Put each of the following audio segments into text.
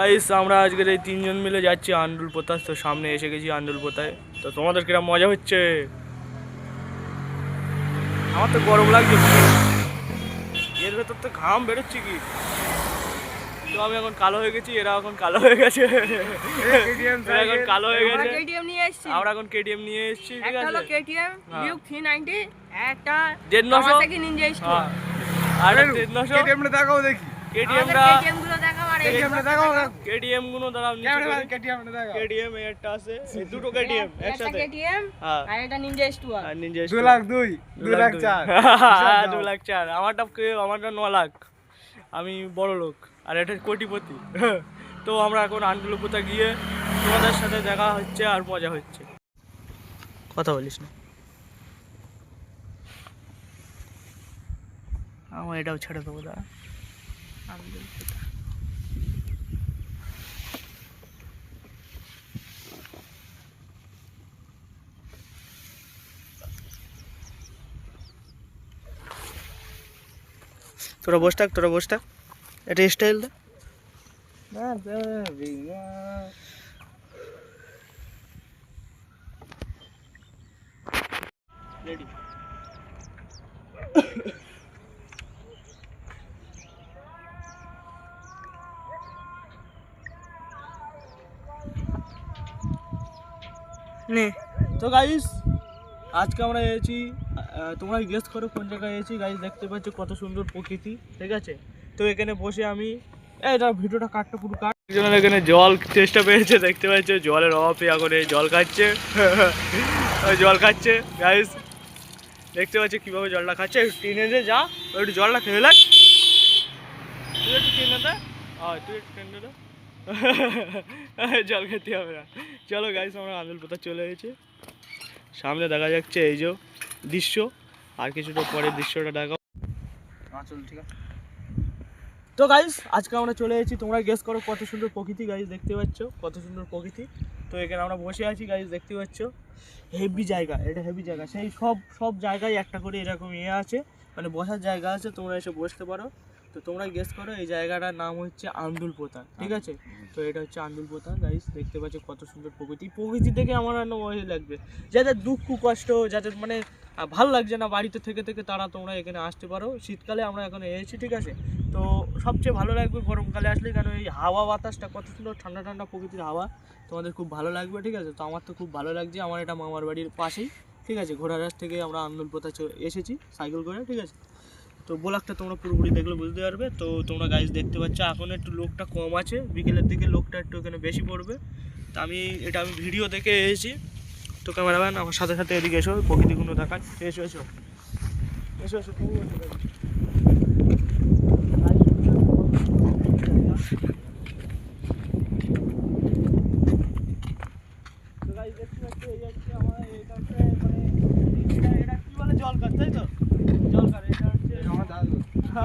Guys আমরা আজকের এই তিনজন মিলে যাচ্ছি আন্ডুল পোতাস তো সামনে এসে গেছি আন্ডুল পোতায় তো তোমাদের কিরম মজা হচ্ছে? আমার তো গরম লাগছে। এর ভেতর তো ঘাম বেরোচ্ছে কি? তো আমি এখন কালো হয়ে গেছি এরা এখন কালো হয়ে গেছে। এখন কালো হয়ে গেছে। কেটিএম নিয়ে এসেছি। আমরা এখন কেটিএম নিয়ে এসেছি ঠিক একটা হলো আছে? কেটিএম। ডিউক 390 একটা দেড় নশো? নিনজা স্টোর আর নশো। কেটিএমটা দেখাও দেখি। কেটিএমটা কেটিএমগুলো দেখাও কেটিএমগুলো দাঁড়াও ক্যামেরা কেটিএম একটা আছে। এই দুটো কেটিএম একটা একসাথে। কেটিএম হ্যাঁ। আর এটা নিনজা স্টোর আর। নিনজা দু লাখ লাখ চার। হ্যাঁ দু লাখ চার। আমারটা কে- আমারটা ন লাখ। আমি বড় লোক। আর এটা কোটিপতি। তো আমরা এখন আন্ডুলপুতা গিয়ে তোমাদের সাথে দেখা হচ্ছে আর মজা হচ্ছে। কথা বলিস না। আমার এটাও ছেড়ে দেবো দাঁড়া। আন্ডুলপুতা তোরা বস থাক, তোরা বস থাক। এটা স্টাইল দা। নে। তো গাইস আজকে আমরা এসেছি তোমরা গেস করো কোন জায়গায় এসেছি। গাইস দেখতে পাচ্ছ কত সুন্দর প্রকৃতি, ঠিক আছে? তো এখানে বসে আমি দাও ভিডিওটা কাটটা পুরো কাট। একজনের এখানে জল চেষ্টা পেয়েছে, দেখতে পাচ্ছ? জলের অভাবে এখন এই জল খাচ্ছে। জল খাচ্ছে। গাইস দেখতে পাচ্ছ কীভাবে জলটা খাচ্ছে? টেনে দে যা, একটু জলটা খেয়ে লাগ তুই একটু টেনে তুই একটু জল খেতে হবে না। চলো গাইস আমরা আন্দুলপোতা চলে এসেছি। সামনে দেখা যাচ্ছে এই যে দৃশ্য আর কিছুটা পরে দৃশ্যটা দেখাও। ঠিক আছে। তো গাইস আজকে আমরা চলে এসেছি তোমরা গেস করো কত সুন্দর প্রকৃতি গাইস দেখতে পাচ্ছ? কত সুন্দর প্রকৃতি। তো এখানে আমরা বসে আছি গাইস দেখতে পাচ্ছ? হেভি জায়গা এটা হেভি জায়গা। সেই সব সব জায়গায় একটা করে এরকম ইয়ে আছে মানে বসার জায়গা আছে তোমরা এসে বসতে পারো। তো তোমরা গেস করো, এই জায়গাটার নাম হচ্ছে আন্দুল পোতা ঠিক আছে? তো এটা হচ্ছে আন্দুল পোতা গাইস দেখতে পাচ্ছ কত সুন্দর প্রকৃতি। প্রকৃতি দেখে আমার আর ওই লাগবে। যাদের দুঃখ, কষ্ট, যাদের মানে ভালো লাগছে না বাড়িতে থেকে থেকে, তারা তোমরা এখানে আসতে পারো। শীতকালে আমরা এখন এসেছি, ঠিক আছে? তো সবচেয়ে ভালো লাগবে গরমকালে আসলে কেন এই হাওয়া বাতাসটা, কত সুন্দর ঠান্ডা ঠান্ডা প্রকৃতির হাওয়া। তোমাদের খুব ভালো লাগবে, ঠিক আছে? তো আমার তো খুব ভালো লাগছে, আমার এটা মামার বাড়ির পাশেই, ঠিক আছে? ঘোড়ারাস থেকে আমরা আন্দোলপোতা এসেছি, সাইকেল করে, ঠিক আছে? তো ব্লগটা তোমরা পুরোপুরি দেখলে বুঝতে পারবে। তো তোমরা গাইজ দেখতে পাচ্ছ, এখন একটু লোকটা কম আছে। বিকেলের দিকে লোকটা একটু এখানে বেশি পড়বে। তো আমি, এটা আমি ভিডিও দেখে এসেছি। তো ক্যামেরাম্যান আমার সাথে সাথে এদিকে এসো প্রকৃতিগুলো দেখায়। এসো এসো। এসো এসো। জল বসো guys। তো?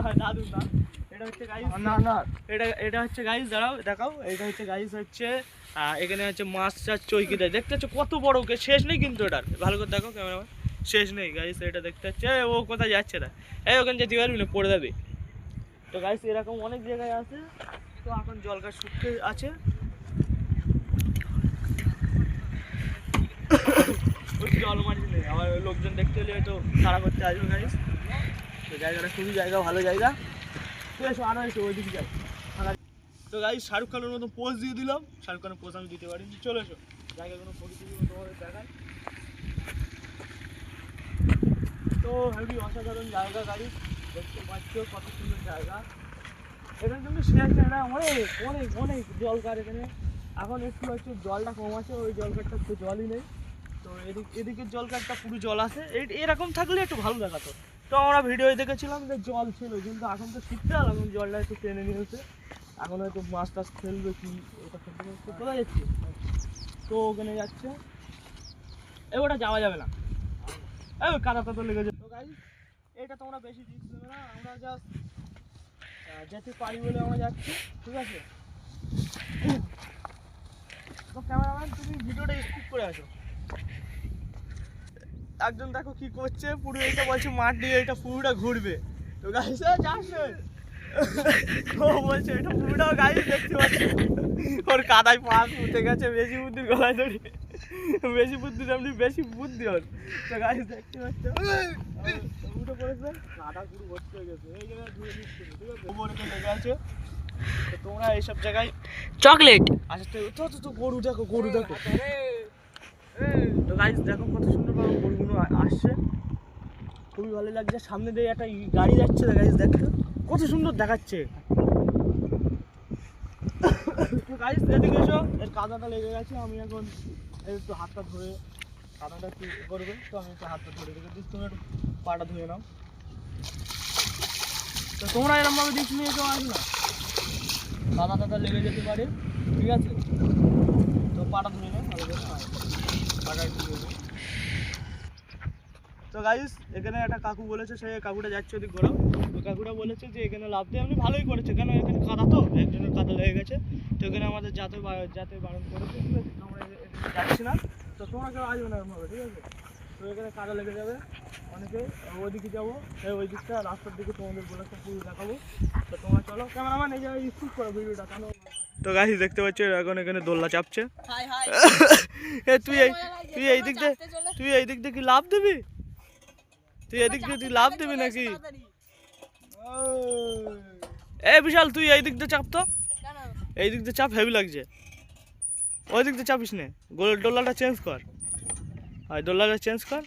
দাদু না এটা হচ্ছে গাইস না না। এটা এটা হচ্ছে গাইস দাঁড়াও দেখাও। এটা হচ্ছে গাইস হচ্ছে এখানে হচ্ছে মাছ চাষ চৈকি দেয়। দেখতে হচ্ছে কত বড় ওকে শেষ নেই কিন্তু এটার। ভালো করে দেখো ক্যামেরাম্যান শেষ নেই গাইস এটা দেখতে হচ্ছে। ও কোথায় যাচ্ছে না এই ওখানে যেতে পারবি না পড়ে যাবে। তো গাইস এরকম অনেক জায়গায় আছে। তো এখন জলকার শুকতে আছে। জল নেই। আবার লোকজন দেখতে হলে হয়তো তাড়া করতে আসবে গাইস তো জায়গাটা খুবই জায়গা, ভালো জায়গা। ঠিক আছে, আরও এসো ওইদিকে যাই। তো গাইস শাহরুখ খানের মতো পোজ দিয়ে দিলাম। শাহরুখ খানের পোজ আমি দিতে পারিনি। চলে এসো। জায়গাগুলো প্রকৃতিগুলো তোমাদের দেখায় তো হেভি অসাধারণ জায়গা গাড়ি। দেখতে পাচ্ছ কত সুন্দর জায়গা। এখানে কিন্তু শেষ নেই অনেক অনেক অনেক জলকার এখানে। এখন একটু একটু জলটা কম আছে। ওই জলকারটা তো জলই নেই। তো এদিক এদিকের জলকারটা পুরো জল আছে। এরকম থাকলে একটু ভালো দেখাতো। তো আমরা ভিডিও দেখেছিলাম যে জল ছিল, কিন্তু এখন তো শীতকাল, এখন জলটা একটু টেনে নিয়েছে এখন হয়তো মাছ টাছ ফেলবে কি, ওটা ফেলবে। কোথায় যাচ্ছে? তো ওখানে যাচ্ছে। এ ওটা যাওয়া যাবে না। এই কাদাটা তো তো গাই এটা তোমরা বেশি রিস্ক নেবে না, আমরা জাস্ট যেতে পারি বলে আমরা যাচ্ছি, ঠিক আছে? তো ক্যামেরাম্যান তুমি ভিডিওটা স্কিপ করে আসো। একজন দেখো কি করছে? পুরো এটা বলছে মাঠ দিয়ে এটা পুরোটা ঘুরবে। তো গাইস ও বলছে এটা পুরো গাড়ি দেখতে পাচ্ছি। ওর কাদায় পা উঠে গেছে বেশি বুদ্ধির গলায় ধরে। বেশি বুদ্ধির এমনি বেশি বুদ্ধি ওর। তো গাড়ি দেখতে পাচ্ছ? উঠে পড়েছে কাদা পুরো ভর্তি হয়ে গেছে। এই জায়গায় ধুয়ে নিচ্ছে ঠিক আছে? উপরে লেগে আছে তোমরা এইসব জায়গায় চকলেট। আচ্ছা তো তো তো গরু দেখো গরু দেখো। তো দেখো কত সুন্দর ভাবে আসছে। খুবই ভালো লাগছে। সামনে দিয়ে একটা গাড়ি যাচ্ছে গাইজ দেখো কত সুন্দর দেখাচ্ছে। গাইজ এদিকে এর কাদাটা লেগে গেছে। আমি এখন একটু হাতটা ধরে কাদাটা একটু করবে। তো আমি একটু হাতটা ধরে রেখে দিচ্ছি। তুমি একটু পাটা ধুয়ে নাও। তো তোমরা এরকমভাবে দিচ্ছ নিয়ে কেউ আসবে না। কাদা টাদা লেগে যেতে পারে। ঠিক আছে? তো পাটা ধুয়ে নাও। ভালো করে পাটা একটু ধুয়ে। তো গাইস এখানে একটা কাকু বলেছে সে কাকুটা যাচ্ছে ওদিক ঘোরো তো কাকুটা বলেছে যে এখানে লাভ দিয়ে আপনি ভালোই করেছে। কেন? এখানে কাদা তো একজনের কাদা লেগে গেছে। তো এখানে আমাদের যাতে যাতে বারণ করেছে। ঠিক আছে আমরা যাচ্ছি না। তো তোমরা কেউ আসবে না এরকমভাবে ঠিক আছে? তো এখানে কাদা লেগে যাবে অনেকে। ওইদিকে যাব ওই দিকটা রাস্তার দিকে তোমাদের বলে একটা পুরো দেখাবো। তো তোমরা চলো ক্যামেরাম্যান এই জায়গায় শুট করো ভিডিওটা কেন? তো গাছ দেখতে পাচ্ছ এখন এখানে দোলনা চাপছে। তুই এই তুই এই দিক দিয়ে তুই এই দিক দিয়ে কি লাভ দিবি? তুই এদিক দিয়ে তুই লাভ দিবি নাকি? এ বিশাল তুই এই দিক দিয়ে চাপ তো। এই দিক দিয়ে চাপ হেভি লাগছে। ওই দিক দিয়ে চাপিস নে। গোল ডোলাটা চেঞ্জ কর। আর ডোলাটা চেঞ্জ কর।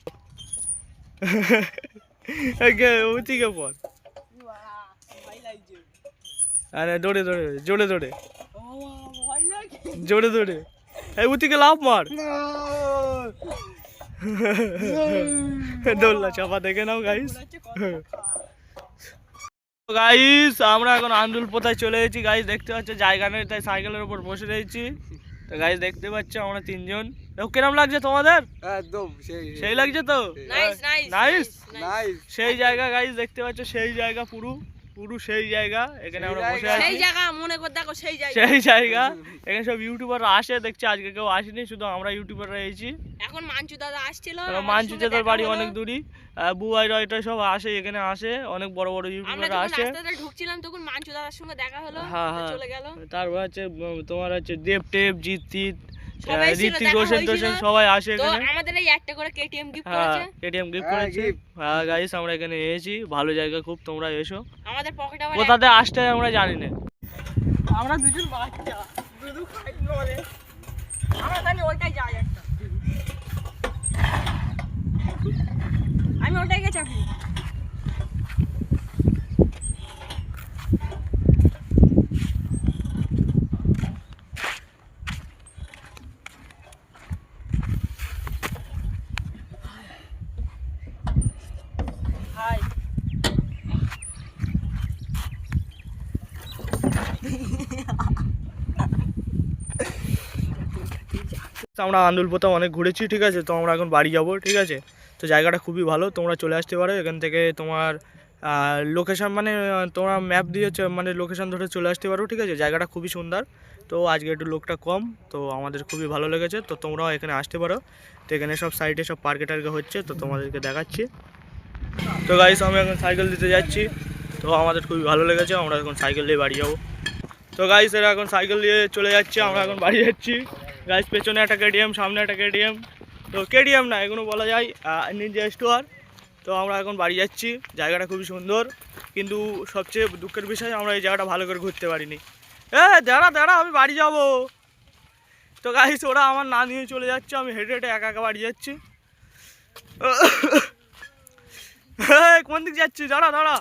ওইদিকে পর আরে দৌড়ে দৌড়ে জোরে দৌড়ে। জোরে দৌড়ে। এই ওদিকে লাভ মার। দোল্লা চাপা দেখে নাও গাইস গাইস আমরা এখন আন্দুল পোতায় চলে এসেছি গাইস দেখতে পাচ্ছ জায়গা নেই তাই সাইকেলের উপর বসে রয়েছি। তো গাইস দেখতে পাচ্ছ আমরা তিনজন। কিরম লাগছে তোমাদের? একদম সেই সেই লাগছে তো? নাইস নাইস নাইস নাইস সেই জায়গা গাইস দেখতে পাচ্ছ সেই জায়গা পুরো। পুরো সেই জায়গা এখানে আমরা বসে। আছি সেই জায়গা মনে করে দেখো সেই জায়গা। সেই জায়গা এখানে সব ইউটিউবাররা আসে দেখছে আজকে কেউ আসেনি শুধু আমরা ইউটিউবাররা এসেছি। এখন মাঞ্চু দাদা আসছিল আমার তোর দেখা বাড়ি অনেক দূরই। বুয়াই রয়টা সব আসে এখানে আসে অনেক বড় বড় আমরা ইউটিউবাররা যখন আসে। রাস্তাতে ঢুকছিলাম তখন মাঞ্চু দাদার সঙ্গে দেখা হলো হ্যাঁ, হ্যাঁ। চলে গেল। তারপর হচ্ছে তোমার হচ্ছে দেব টেপ জিৎ টিত সবাই ছিল, ঋত্বিক হোসেন সবাই আসে তো এখানে। আমাদের এই একটা করে কেটিএম গিফট হ্যাঁ করেছে। এটিএম গিফট হ্যাঁ, করেছে। হ্যাঁ গাইস আমরা এখানে এসেছি। ভালো জায়গা খুব তোমরা এসো। আমাদের পকেটে কোথাতে আসতে আমরা জানি না। আমরা দুজন বাচ্চা। দুধু খাই নলে আমরা তাহলে ওইটাই যাই একটা আমি ওটাই গেছি আপনি হাই তো আমরা আন্দুল আন্দুলপোতা অনেক ঘুরেছি, ঠিক আছে? তো আমরা এখন বাড়ি যাব, ঠিক আছে? তো জায়গাটা খুবই ভালো, তোমরা চলে আসতে পারো। এখান থেকে তোমার লোকেশন মানে তোমরা ম্যাপ দিয়ে মানে লোকেশন ধরে চলে আসতে পারো, ঠিক আছে? জায়গাটা খুবই সুন্দর। তো আজকে একটু লোকটা কম, তো আমাদের খুবই ভালো লেগেছে। তো তোমরাও এখানে আসতে পারো। তো এখানে সব সাইডে সব পার্কে টার্কে হচ্ছে, তো তোমাদেরকে দেখাচ্ছি। তো গাইস আমি এখন সাইকেল দিতে যাচ্ছি। তো আমাদের খুবই ভালো লেগেছে, আমরা এখন সাইকেল দিয়ে বাড়ি যাব। তো এরা এখন সাইকেল দিয়ে চলে যাচ্ছে, আমরা এখন বাড়ি যাচ্ছি। গাইস পেছনে একটা কেটিএম সামনে একটা কেটিএম তো কেটিএম না এগুলো বলা যায় নিনজা স্টোয়ার তো আমরা এখন বাড়ি যাচ্ছি, জায়গাটা খুবই সুন্দর। কিন্তু সবচেয়ে দুঃখের বিষয়, আমরা এই জায়গাটা ভালো করে ঘুরতে পারিনি। এ, দাঁড়া দাঁড়া, আমি বাড়ি যাব। তো গাইস ওরা আমার না নিয়ে চলে যাচ্ছে, আমি হেঁটে হেঁটে একা একা বাড়ি যাচ্ছি। কোন দিক যাচ্ছি দাঁড়া দাঁড়া।